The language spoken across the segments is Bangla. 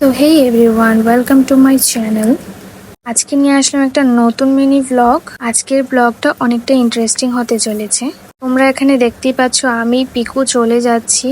তো hey everyone welcome to my channel আজকে নিয়ে আসলাম একটা নতুন মিনি ব্লগ আজকের ব্লগটা অনেকটা ইন্টারেস্টিং হতে চলেছে। তোমরা এখানে দেখতেই পাচ্ছ, আমি পিকু চলে যাচ্ছি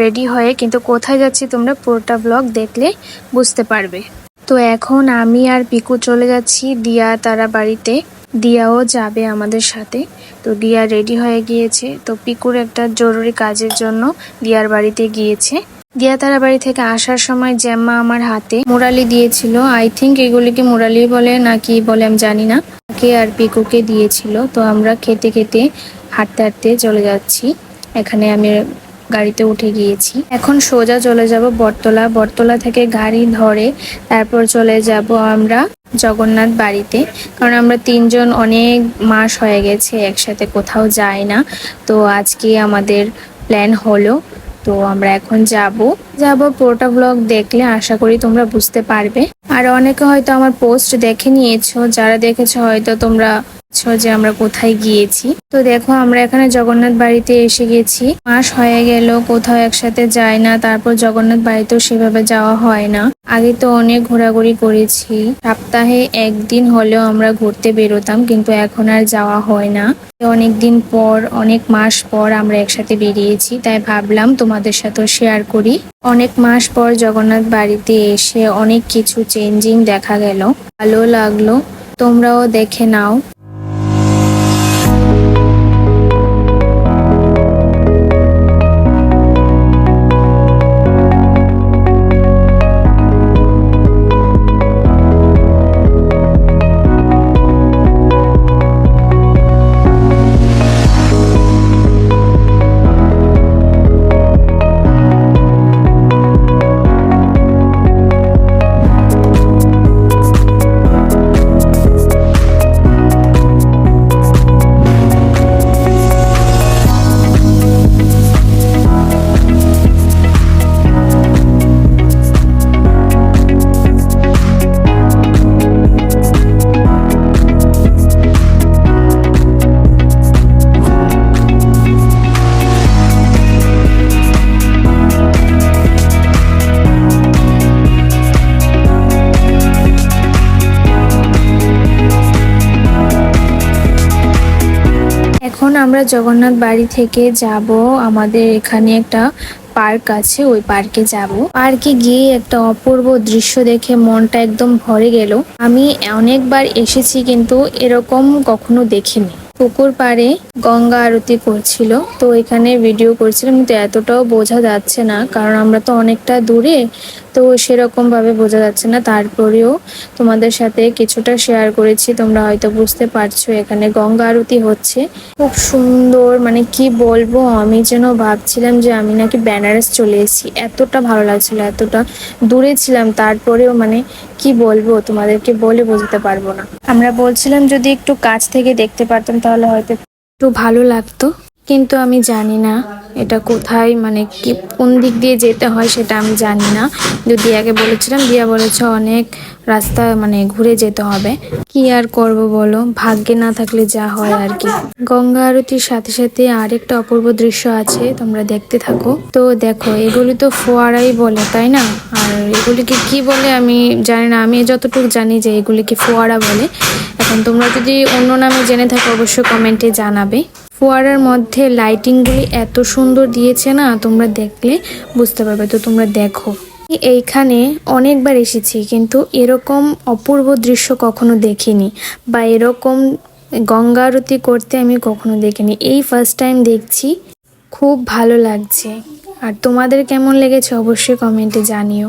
রেডি হয়ে, কিন্তু কোথায় যাচ্ছি তোমরা পুরোটা ব্লগ দেখলে বুঝতে পারবে। তো এখন আমি আর পিকু চলে যাচ্ছি দিয়া তারা বাড়িতে। দিয়াও যাবে আমাদের সাথে। তো দিয়া রেডি হয়ে গিয়েছে। তো পিকুর একটা জরুরি কাজের জন্য দিয়ার বাড়িতে গিয়েছে। দিয়া তারা বাড়ি থেকে আসার সময় জ্যাম্মা আমার হাতে মুরালি দিয়েছিল। আই থিঙ্ক এগুলিকে মুরালি বলে নাকি বলে আমি জানি না। কে আর পিকুকে দিয়েছিল। তো আমরা খেতে খেতে হাঁটতে হাঁটতে চলে যাচ্ছি। এখানে আমি গাড়িতে উঠে গিয়েছি। এখন সোজা চলে যাব বটতলা। বটতলা থেকে গাড়ি ধরে তারপর চলে যাব আমরা জগন্নাথ বাড়িতে। কারণ আমরা তিনজন অনেক মাস হয়ে গেছে একসাথে কোথাও যাই না। তো আজকে আমাদের প্ল্যান হলো তো আমরা এখন যাব। যাব পুরোটা ব্লগ দেখলে আশা করি তোমরা বুঝতে পারবে। আর অনেকে হয়তো আমার পোস্ট দেখে নিয়েছো, যারা দেখেছ হয়তো তোমরা যে আমরা কোথায় গিয়েছি? তো দেখো, আমরা এখানে জগন্নাথ বাড়িতে এসে গেছি। মাস হয়ে গেল, কোথাও একসাথে যায় না, তারপর জগন্নাথ বাড়িতেও সেভাবে যাওয়া হয় না। আগে তো অনেক ঘোরাঘুরি করেছি। সপ্তাহে একদিন হলেও আমরা ঘুরতে বেরোতাম, কিন্তু এখন আর যাওয়া হয় না। অনেক দিন পর, অনেক মাস পর আমরা একসাথে বেরিয়েছি, তাই ভাবলাম তোমাদের সাথেও শেয়ার করি। অনেক মাস পর জগন্নাথ বাড়িতে এসে অনেক কিছু চেঞ্জিং দেখা গেল। ভালো লাগল। তোমরাও দেখে নাও। আমরা জগন্নাথ বাড়ি থেকে যাব। আমাদের এখানে একটা পার্ক আছে, ওই পার্কে যাব। পার্কে গিয়ে একটা অপূর্ব দৃশ্য দেখে মনটা একদম ভরে গেল। আমি অনেকবার এসেছি কিন্তু এরকম কখনো দেখিনি। পুকুর পাড়ে গঙ্গা আরতি করছিল, তো এখানে ভিডিও করছিলাম, কিন্তু এতটাও বোঝা যাচ্ছে না, কারণ আমরা তো অনেকটা দূরে তো সেরকম ভাবে বোঝা যাচ্ছে না। তারপরেও তোমাদের সাথে কিছুটা শেয়ার করেছি। তোমরা হয়তো বুঝতে পারছ এখানে গঙ্গা আরতি হচ্ছে। খুব সুন্দর মানে কি বলব, আমি যেন ভাবছিলাম যে আমি নাকি বেনারস চলে এসেছি। এতটা ভালো লাগছিল, এতটা দূরে ছিলাম, তারপরেও মানে কি বলব, তোমাদেরকে বলে বোঝাতে পারব না। আমরা বলছিলাম যদি একটু কাছ থেকে দেখতে পারতাম, তাহলে হয়তো একটু ভালো লাগতো। কিন্তু আমি জানি না এটা কোথায় মানে কি, কোন দিক দিয়ে যেতে হয় সেটা আমি জানি না। কিন্তু দিয়াকে বলেছিলাম, দিয়া বলেছে অনেক রাস্তা মানে ঘুরে যেতে হবে। কি আর করব বলো? ভাগ্যে না থাকলে যা হয় আর কি। গঙ্গা আরতির সাথে সাথে আরেকটা অপূর্ব দৃশ্য আছে, তোমরা দেখতে থাকো। তো দেখো, এগুলি তো ফোয়ারাই বলে, তাই না? আর এগুলিকে কি বলে আমি জানি না। আমি যতটুকু জানি যে এগুলিকে ফোয়ারা বলে। এখন তোমরা যদি অন্য নামে জেনে থাকো, অবশ্যই কমেন্টে জানাবে। ফোয়ারার মধ্যে লাইটিংগুলি এত সুন্দর দিয়েছে না, তোমরা দেখলে বুঝতে পারবে। তো তোমরা দেখো। এইখানে অনেকবার এসেছি, কিন্তু এরকম অপূর্ব দৃশ্য কখনো দেখিনি বা এরকম গঙ্গা আরতি করতে আমি কখনো দেখিনি। এই ফার্স্ট টাইম দেখছি, খুব ভালো লাগছে। আর তোমাদের কেমন লেগেছে অবশ্যই কমেন্টে জানিও।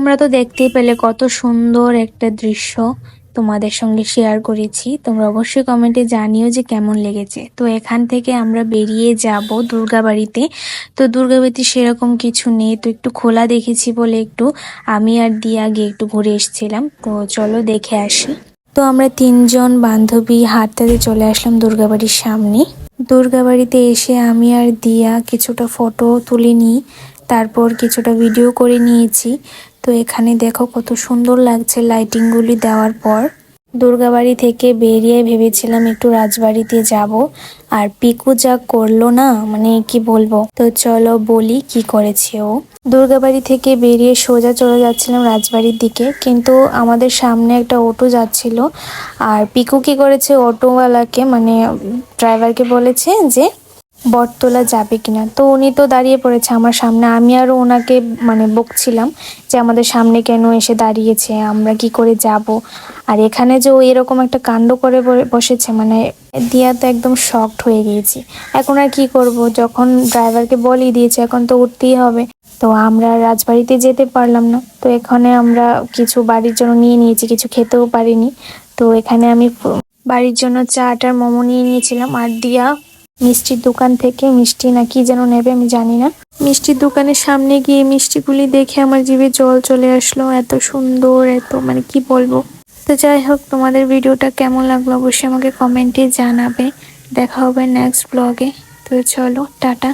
তোমরা তো দেখতেই পেলে কত সুন্দর একটা দৃশ্য তোমাদের সঙ্গে শেয়ার করেছি। তোমরা অবশ্যই কমেন্টে জানিও যে কেমন লেগেছে। তো এখান থেকে আমরা বেরিয়ে যাব দুর্গাবাড়িতে। তো দুর্গাবাড়িতে সেরকম কিছু নেই, তো একটু খোলা দেখেছি বলে একটু আমি আর দিয়া গিয়ে একটু ঘুরে এসেছিলাম। তো চলো দেখে আসি। তো আমরা তিনজন বান্ধবী হাঁটতে চলে আসলাম দুর্গাবাড়ির সামনে। দুর্গাবাড়িতে এসে আমি আর দিয়া কিছুটা ফটো তুলে নিই, তারপর কিছুটা ভিডিও করে নিয়েছি। তো এখানে দেখো কত সুন্দর লাগছে লাইটিংগুলি দেওয়ার পর। দুর্গাবাড়ি থেকে বেরিয়ে ভেবেছিলাম একটু রাজবাড়িতে যাব, আর পিকু যা করল না মানে কি বলব? তো চলো বলি কি করেছে ও। দুর্গাবাড়ি থেকে বেরিয়ে সোজা চলে যাচ্ছিলাম রাজবাড়ির দিকে, কিন্তু আমাদের সামনে একটা অটো যাচ্ছিল, আর পিকু কি করেছে? অটোওয়ালাকে মানে ড্রাইভারকে বলেছে যে বটতলা যাবে কিনা। তো উনি তো দাঁড়িয়ে পড়েছে আমার সামনে। আমি আরও ওনাকে মানে বকছিলাম যে আমাদের সামনে কেন এসে দাঁড়িয়েছে, আমরা কি করে যাব। আর এখানে যে ও এরকম একটা কাণ্ড করে বসেছে মানে দিয়া তো একদম শকড হয়ে গিয়েছি। এখন আর কি করব? যখন ড্রাইভারকে বলেই দিয়েছে, এখন তো উঠতেই হবে। তো আমরা রাজবাড়িতে যেতে পারলাম না। তো এখানে আমরা কিছু বাড়ির জন্য নিয়ে নিয়েছি, কিছু খেতেও পারিনি। তো এখানে আমি বাড়ির জন্য চাট আর মোমো নিয়ে নিয়েছিলাম। আর দিয়া মিষ্টির দোকান থেকে মিষ্টি না কি যেন নেবে আমি জানি না। মিষ্টির দোকানের সামনে গিয়ে মিষ্টিগুলি দেখে আমার জিভে জল চলে আসলো। এত সুন্দর, এত মানে কি বলব? তো যাই হোক, তোমাদের ভিডিওটা কেমন লাগল অবশ্যই আমাকে কমেন্টে জানাবে। দেখা হবে নেক্সট ব্লগে তো চলো, টাটা।